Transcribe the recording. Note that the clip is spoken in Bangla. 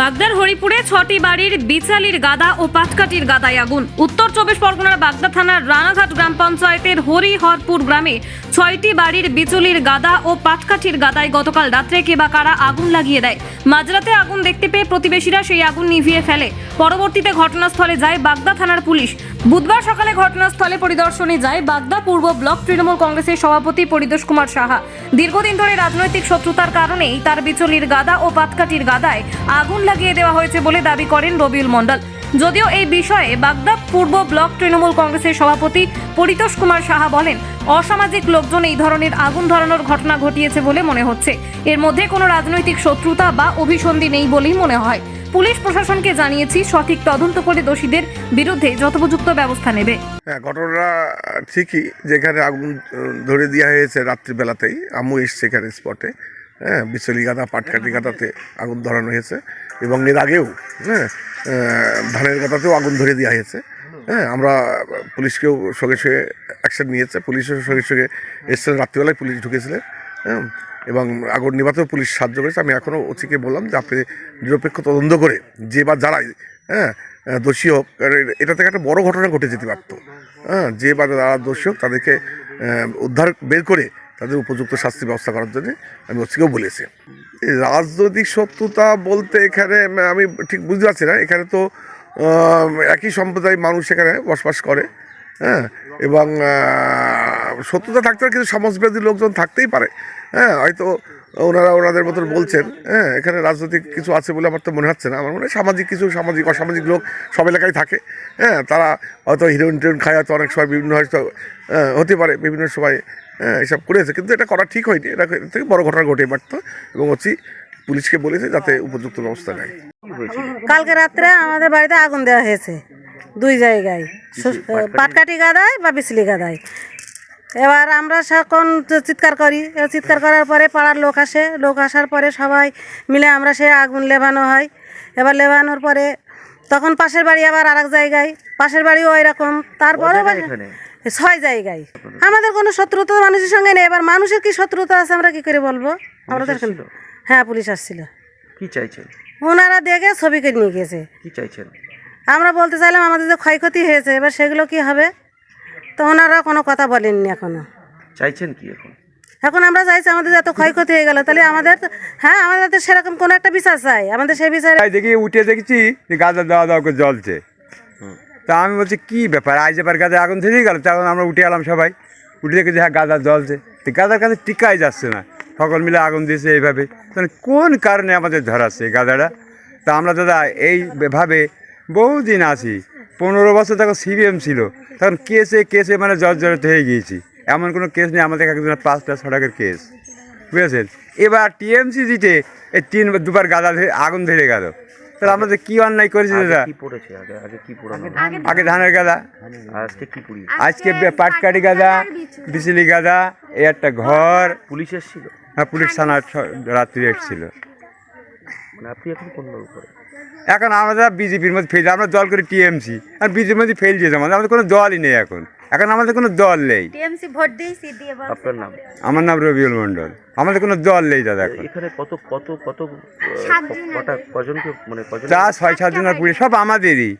বাগদার হরিপুরে ছটি বাড়ির বিচালির গাদা ও পাটকাটির গাদায় আগুন। উত্তর চব্বিশ পরগনার বাগদা থানার রানাঘাট গ্রাম পঞ্চায়েতের হরিহরপুর গ্রামে ছয়টি বাড়ির বিচুলির গাদা ও পাটকাঠির গাদায় গতকাল রাত্রে কে বা কারা আগুন লাগিয়ে দেয়? মাঝরাতে আগুন দেখতে পেয়ে প্রতিবেশীরা সেই আগুন নিভিয়ে ফেলে। পরবর্তীতে ঘটনাস্থলে যায় বাগদা থানার পুলিশ। বুধবার সকালে ঘটনাস্থলে পরিদর্শনে যায় বাগদা পূর্ব ব্লক তৃণমূল কংগ্রেসের সভাপতি পরিতোষ কুমার সাহা। দীর্ঘদিন ধরে রাজনৈতিক শত্রুতার কারণেই তার বিচলির গাদা ও পাতকাঠির গাদায় আগুন লাগিয়ে দেওয়া হয়েছে বলে দাবি করেন রবিউল মণ্ডল। যদিও এই বিষয়ে বাগদা পূর্ব ব্লক তৃণমূল কংগ্রেসের সভাপতি পরিতোষ কুমার সাহা বলেন, অসামাজিক লোকজন এই ধরনের আগুন ধরানোর ঘটনা ঘটিয়েছে বলে মনে হচ্ছে। এর মধ্যে কোনো রাজনৈতিক শত্রুতা বা অভিসন্ধি নেই বলেই মনে হয়। পুলিশ প্রশাসনকে জানিয়েছি, সঠিক তদন্ত করে দোষীদের বিরুদ্ধে যথোপযুক্ত ব্যবস্থা নেবে। হ্যাঁ ঘটনাটা ঠিকই, যেখানে আগুন ধরে দেওয়া হয়েছে রাত্রিবেলাতেই, আম্মু এসছে এখানে স্পটে হ্যাঁ বিচলি গাদা পাটকাটি আগুন ধরানো হয়েছে। এবং এর আগেও হ্যাঁ ধানের গাদাতেও আগুন ধরে দেওয়া হয়েছে। হ্যাঁ আমরা পুলিশকেও সঙ্গে সঙ্গে অ্যাকশন নিয়েছে। পুলিশের সঙ্গে সঙ্গে এসছিলেন, রাত্রিবেলায় পুলিশ ঢুকেছিলেন হ্যাঁ এবং আগুন নিভাতেও পুলিশ সাহায্য করেছে। আমি এখনও ওচিকে বললাম যে আপনি নিরপেক্ষ তদন্ত করে যে বা যারাই হ্যাঁ দোষী হোক এটা থেকে একটা বড় ঘটনা ঘটে যেতে পারতো। হ্যাঁ যে বা যারা দোষী হোক তাদেরকে উদ্ধার বের করে তাদের উপযুক্ত শাস্তি ব্যবস্থা করার জন্য আমি ওচিকেও বলেছি। রাজনৈতিক শত্রুতা বলতে এখানে আমি ঠিক বুঝতে পারছি না। এখানে তো একই সম্প্রদায় মানুষ এখানে বসবাস করে হ্যাঁ? এবং শত্রুতা থাকতে পারে কিন্তু সমাজবিরোধী লোকজন থাকতেই পারে হ্যাঁ? হয়তো ওনারা ওনাদের মতন বলছেন হ্যাঁ এখানে রাজনৈতিক কিছু আছে বলে আমার তো মনে হচ্ছে না। আমার মনে হয় সামাজিক কিছু সামাজিক অসামাজিক লোক সব এলাকায় থাকে হ্যাঁ তারা হয়তো হিরোইন টিরোইন খায় হয়তো অনেক সময় বিভিন্ন হয়তো হ্যাঁ, হতে পারে বিভিন্ন সময় হ্যাঁ, এসব করেছে। কিন্তু এটা করা ঠিক হয়নি এটা থেকে বড় ঘটনা ঘটে পারতো এবং হচ্ছে পুলিশকে বলেছে যাতে উপযুক্ত ব্যবস্থা নেয়। কালকে রাত্রে আমাদের বাড়িতে আগুন দেওয়া হয়েছে দুই জায়গায়। পাটকাটি গাদায় বা বিচলি গাদায়। এবার আমরা তখন চিৎকার করি। এবার চিৎকার করার পরে পাড়ার লোক আসে। লোক আসার পরে সবাই মিলে আমরা সে আগুন লেবানো হয়। এবার লেবানোর পরে তখন পাশের বাড়ি আবার আরেক জায়গায়। পাশের বাড়িও ওই রকম তারপরে ছয় জায়গায়। আমাদের কোনো শত্রুতা মানুষের সঙ্গে নেই। এবার মানুষের কি শত্রুতা আছে আমরা কি করে বলব? এখন- হ্যাঁ পুলিশ আসছিল। কি চাইছেন? ওনারা দেখে ছবি নিয়ে গেছে। কি চাইছেন? আমরা বলতে চাইলাম আমাদের যে ক্ষয়ক্ষতি হয়েছে এবার সেগুলো কি হবে? তো ওনারা কোনো কথা বলেননি এখনও। চাইছেন কি এখন? এখন আমরা চাইছি আমাদের এত ক্ষয়ক্ষতি হয়ে গেল তাহলে আমাদের তো- হ্যাঁ আমাদের তো সেরকম কোনো একটা বিচার চাই। আমাদের সেই বিচারে তাই দেখি উঠে দেখছি যে গাদা দেওয়া দেওয়া করে জ্বলছে। তা আমি বলছি কি ব্যাপার? আজ এবার গাদা আগুন থেকে গেল তখন আমরা উঠে এলাম সবাই। উঠে দেখেছি হ্যাঁ গাদা জ্বলছে। তো গাদার কাছে টিকাই যাচ্ছে না। সকল মিলে আগুন দিয়েছে এইভাবে। তাহলে কোন কারণে আমাদের ধরাচ্ছে এই গাদাটা তা আমরা দাদা এইভাবে বহুদিন আছি। পনেরো বছর তখন সিবিএম ছিল। তখন কেসে কেসে মানে জ্বর জড়িত হয়ে গিয়েছি। এমন কোনো কেস নেই আমাদের একজনের পাঁচটা ছটাকের কেস। বুঝেছেন? এবার টিএমসি জিতে এই তিন দুবার গাদা ধরে- আগুন ধরে গেল। তাহলে আমাদের কি অন্যায় করেছি দাদা? কি আগে আগে কি পড়ানো আগে ধানের গাদা। আজকে কি পুড়ি পাটকাটি গাদা বিচলি। গাদা এই একটা ঘর। পুলিশ এসেছিল? হ্যাঁ পুলিশ থানা ছ- রাত্রি এসেছিল। মানে আপনি এখন কোন এখন আমরা বিজেপির মধ্যে ফেল আমরা দল করি টিএমসি। আর বিজেপির মধ্যে ফেল দিয়েছে আমাদের আমাদের কোনো দলই নেই এখন। এখন আমাদের কোনো দল নেই। টিএমসি ভোট দিয়েছি দিয়ে আপনার নাম? আমার নাম রবিউল মন্ডল আমাদের কোনো দল নেই দাদা এখন। এখানে কত কত কত কটা কজনকে মানে কজন ছয় সাতজনের পুলিশ সব আমাদেরই।